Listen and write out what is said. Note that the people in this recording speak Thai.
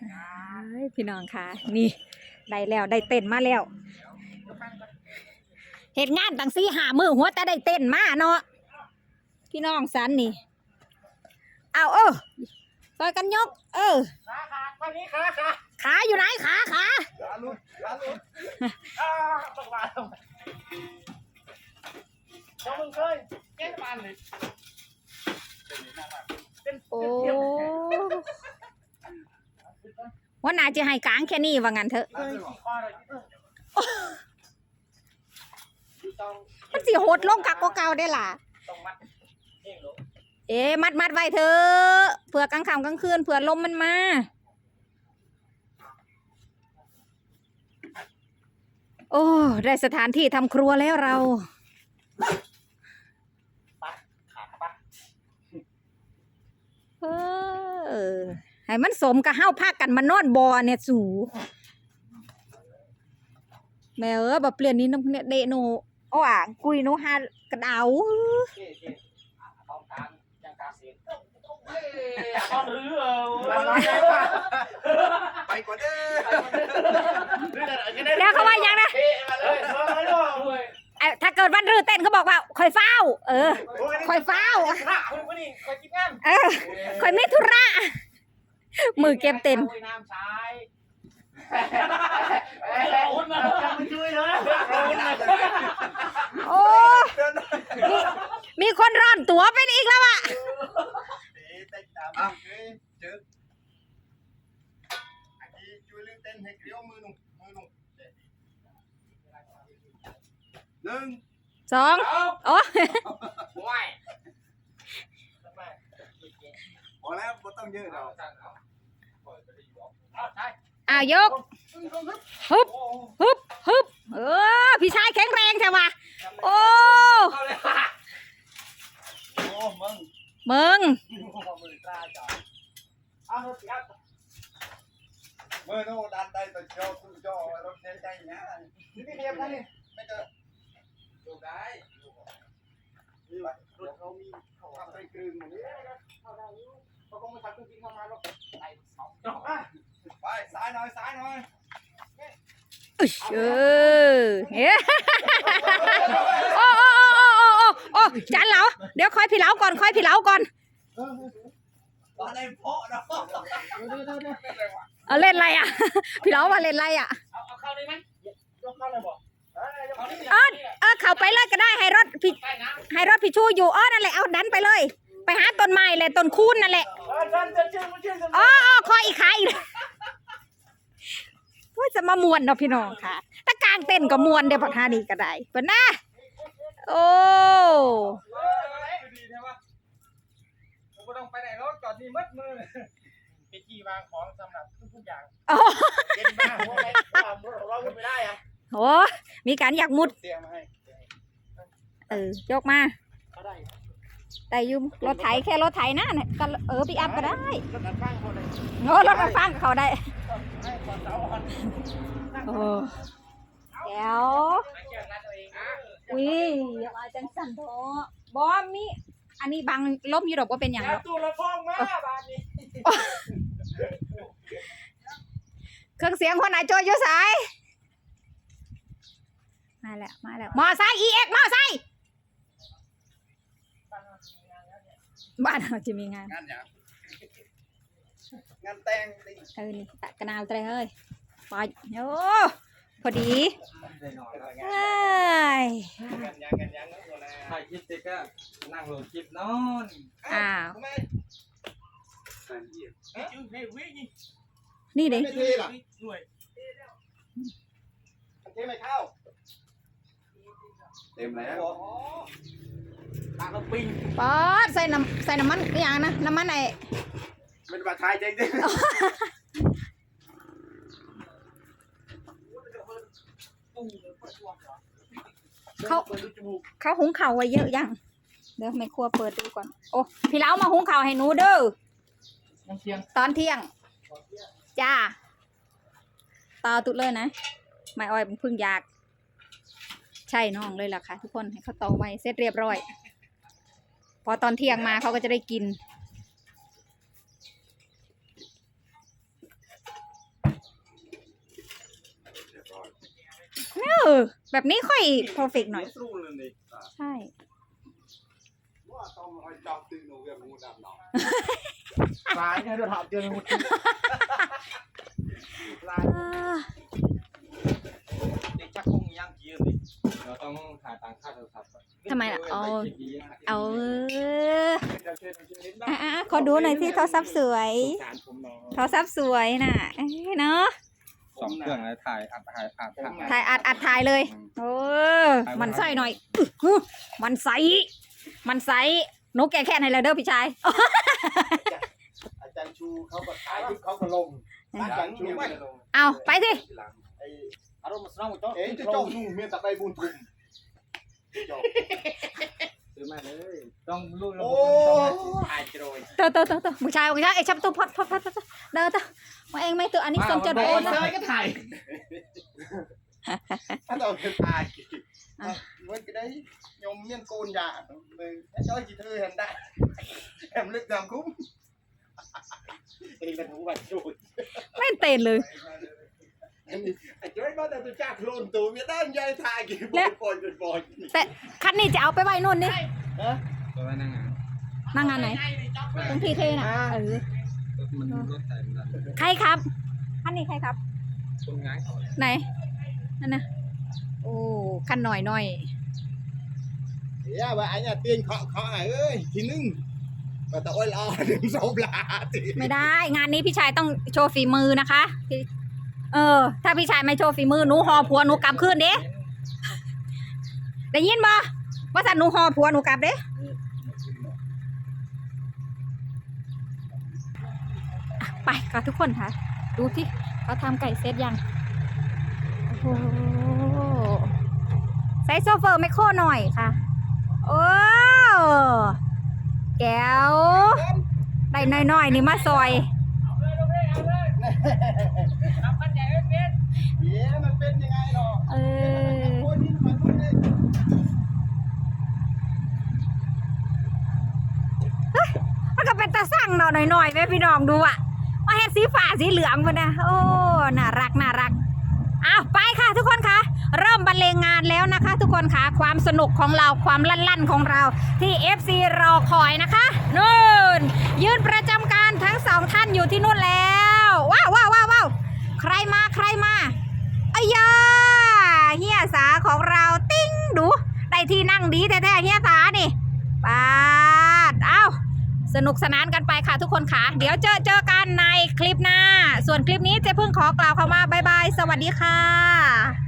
เอ้ยพี่น้องค่ะ นี่ได้แล้วได้เต้นมาแล้วเหตุงานตั้งสี่หามือหัวแต่ได้เต้นมาเนาะพี่น้องสันนี่เอาเออซอยกันยก เออขาขาวันนี้ขาขาขาอยู่ไหนขาขาขาลุดขา ว่านาจะให้กลางแค่นี้ว่างั้นเถอะเคยขี่คอเลยต้องมันสิโหดลงกักกว่าเก่าได้ล่ะต้องมัดเองหรอเอ๊ะมัดมัดไว้เถอะเผื่อกลางค่ำกลางคืนเผื่อลมมันมาโอ้ได้สถานที่ทำครัวแล้วเราขาปะเออ ให้มันสมกับเฮาพากันมานอนบ่อเนี่ยสูแม่เอ้ยบ่เปลี่ยนนี้น้ำเนี่ยเดโนอ้อ่างกุยโนฮากระเดาเจ๊เจ๊ต้องการยังการเสียงเฮ้ยต้องรื้อเออไปก่อนเด้อแล้วเขาว่ายังนะถ้าเกิดวันรื้อเต้นเขาบอกว่าคอยเฝ้า เออคอยเฝ้าข้าคุณผู้นี้คอยกินงานเออคอยไม่ธุระ มือเก็บเต้นน้ำชายเราอุ่นมาไม่ช่วยเลยเราอุ่นมาโอ้มีมีคนร่อนตั๋วเป็นอีกแล้วอะเต้นตามอ้าวเจออันนี้ช่วยเล่นเต้นให้เกลียวมือหนุ่มมือหนุ่มหนึ่งสองเอาโอ้ไม่พอแล้วไม่ต้องเยอะเราเอาใช่ อ้าวยกฮึบฮึบฮึบเออพี่ชายแข็งแรงใช่ปะโอ้โอ้มึงมึงมือาจ่อเอาเมือโนดันได้ตัวโจ้ตัวโจ้รถเน้นใจนะนี่เรียบแล้วนี่ไม่เจอดูได้รถเขามีเขาทำไปกลึงอย่างนี้เขาคงไม่ทำจริงๆเข้ามาหรอกไอ้สอง ไปซ้ายหน่อยซ้ายหน่อยอึ๊ยเออเฮ้โอ้โอ้โอ้โอ้โอ้โอ้จันเหลาเดี๋ยวคอยพี่เหลาก่อนคอยพี่เหลาก่อนตอนในโพะเนาะเอาเล่นอะไรอะ พี่เหลามาเล่นอะไรอะเอาเอาเข้าได้ไหมยกเข้าเลยบอกเข้าได้เออเออเข้าไปเลยก็ได้ให้รถพี่ใต้น้ให้รถพี่ชูอยู่เออนั่นแหละเอาดันไปเลย ไปหาต้นไม้เลยต้นคูนนั่นแหละำเออฉันจะชื่อมันชื่อฉันอ๋ออ๋อคอยอีกขาอีกว่า จะมามวนเนาะพี่น้องค่ะถ้ากลางเต้นก็มวนเดี๋ยวพักหาดีก็ได้เปิดนะโอ้เออดีใช่ปะผมไม่ต้องไปไหนรถจอดนี่มัดมือเป็นที่วางของสำหรับทุกๆอย่างโอ้เย็นมากเพราะอะไรเราไม่ได้อะโหมีการอยากมุดเตรียมมาให้เออยกมาเขาได้แต่อยุมรถไถแค่รถไถนะเนี่ยก็เออปีอัพก็ได้รถอัดฟังเขาเลยโอ้รถมาฟังกับเขาได้ โอ้แก้วไม่เกี่ยววเองนะอุ้ยอย่ามาจังสันโถบอมมีอันนี้บังล้มอยู่ดอกว่าเป็นอย่างอย่าเนาะตู้ละฟองมาบานนี้เครื่องเสียงคนไหนโจยอยู่สายมาแล้วมาแล้วมอไซค์ EX มอไซค์บ้านเราจะมีงาน งานอย่างงานแต่งดิเออนี่ตะกระนาวเตยเฮ้ยไปโอ้พอดีเอ้ยกันยังกันยังนะตัวนะถ่ายคลิปเสร็จก็นั่งโหลดคลิปนอนอ้าวทำไมเฮ้ยเฮ้ยวิ่งนี่เด็ไม่เทหรอหน่วยเทไม่เข้าเต็มแล้วตาเราปิงป๊อดใส่น้ำใส่น้ำมันอหย่างนะน้ำมันไอ เป็นบัตรทายจริงเขาเขาหุงข่าวไว้เยอะยังเดี๋ยวไม่ครัวเปิดดูก่อน โอ้พี่เล้ามาหุงข่าวให้หนูเด้อยังเชียงตอนเที่ยง จ้าต่อตุดเลยนะ ไม่อ้อยเพิ่งอยาก ใช่น้องเลยล่ะค่ะ ทุกคนให้เขาตอไว้เสร็จเรียบร้อย พอตอนเที่ยงมาเขาก็จะได้กิน อ แบบนี้ค่อย perfect หน่อยสู้เลยนี่ใช่ว่าต้องให้จอกตื่นหนูเวียนงูดำเนาะสายเนี่ยเดี๋ยวถามเจอหมดอ่า เด็กชักคงย่างกี้เลยเราต้องหาตังค่าโทรศัพท์ก่อนทำไมล่ะเอาไปกี่ปีะเอาเอออะอะขอดูหน่อยสิโทรศัพท์สวยสารผมเนาะโทรศัพท์สวยน่ะเอ้ยเนาะ สองเครื่องเลยถ่ายอัดถ่ายอัดถ่ายถ่ายอัดอัดถ่ายเลยโอ้มันใส่หน่อยอื้อหือมันใส มันใสหนูแก่แค่ไหนแล้วเด้อพี่ชาย อาจารย์ชูเขาก็ตายเขาก็ลงอาจารย์ชูไม่ลงเอาไปสิไอ้อารมณ์มันสนองจ้ะเอ๊ะจะจ้องนู่เมียตะไปบุญทุมจบ ซื้อมาเลย ต้องลูกเราโอ้ถ่ายโจรยเตอเตอเตอเตอผู้ชายผู้ชายไอ้ชับตัวพอดพอดพอดพอดเด้อเตอมาเองไม่ตัวอันนี้สมจะโดโอ้นนะเซยก็ถ่ายถ้าเราเป็นตายมันก็ได้ยมเมียนโกนยาเลยช่วยจีเธอเห็นได้แอมลึกดำคุ้มเองเป็นผู้บาดเจ็บไม่เต้นเลยอันนี้ไอ้จ้อย มาแต่ตัวจ้าโคลนตัวเมียได้ยายทายกี่บและอยปอยปอยแต่คันนี้จะเอาไปไว้นู่นนี่ตัวไว้นั่งงานนั่งงานไหนตรงทีเทน่ะเออรถมันรถใส่มันดันใครครับคันนี้ใครครับคนงานเขาไหนนั่นนะโอ้คันหน่อยหน่อยย่าว่าไอ้เนี่ยเตียนเคาะเคาะไอ้เอ้ยทีนึงมาตะอ้อยลอหนึ่งสองลาตีไม่ได้ งานนี้พี่ชายต้องโชว์ฝีมือนะคะพี่ เออ ถ้าพี่ชายไม่โชว์ฝีมือหนูหอผัวหนูกลับคืนเด้ได้ยินบ่ว่าสันหนูหอผัวหนูกลับเด้ไปค่ะทุกคนค่ะ ดูที่เขาทำไก่เซตยัง โอ้โหใส่โซเฟอร์ไมโครหน่อยค่ะ โอ้แก้วได้น้อยๆนี่มาซอย ก็เป็นตาสั่งเนาหน่อยๆแม่พี่น้องดูอะมาเฮ็ดสีฟ้าสีเหลืองมันนะโอ้น่ารักน่ารักอ้าวไปค่ะทุกคนคะเริ่มบรรเลงงานแล้วนะคะ ทุกคนคะความสนุกของเราความลั่นๆของเราที่ FC รอคอยนะคะนู่นยืนประจำการทั้งสองท่านอยู่ที่นู่นแล้วว้าวว้าวว้าววาวใครมาใครมาอ้ยาเฮียสาของเราติ้งดูได้ที่นั่งดีแท้ๆเฮียสา นุกสนานกันไปค่ะทุกคนค่ะ เดี๋ยวเจอเจอกันในคลิปหน้า ส่วนคลิปนี้เจ๊พึ่งขอกล่าวคำว่าบายบาย สวัสดีค่ะ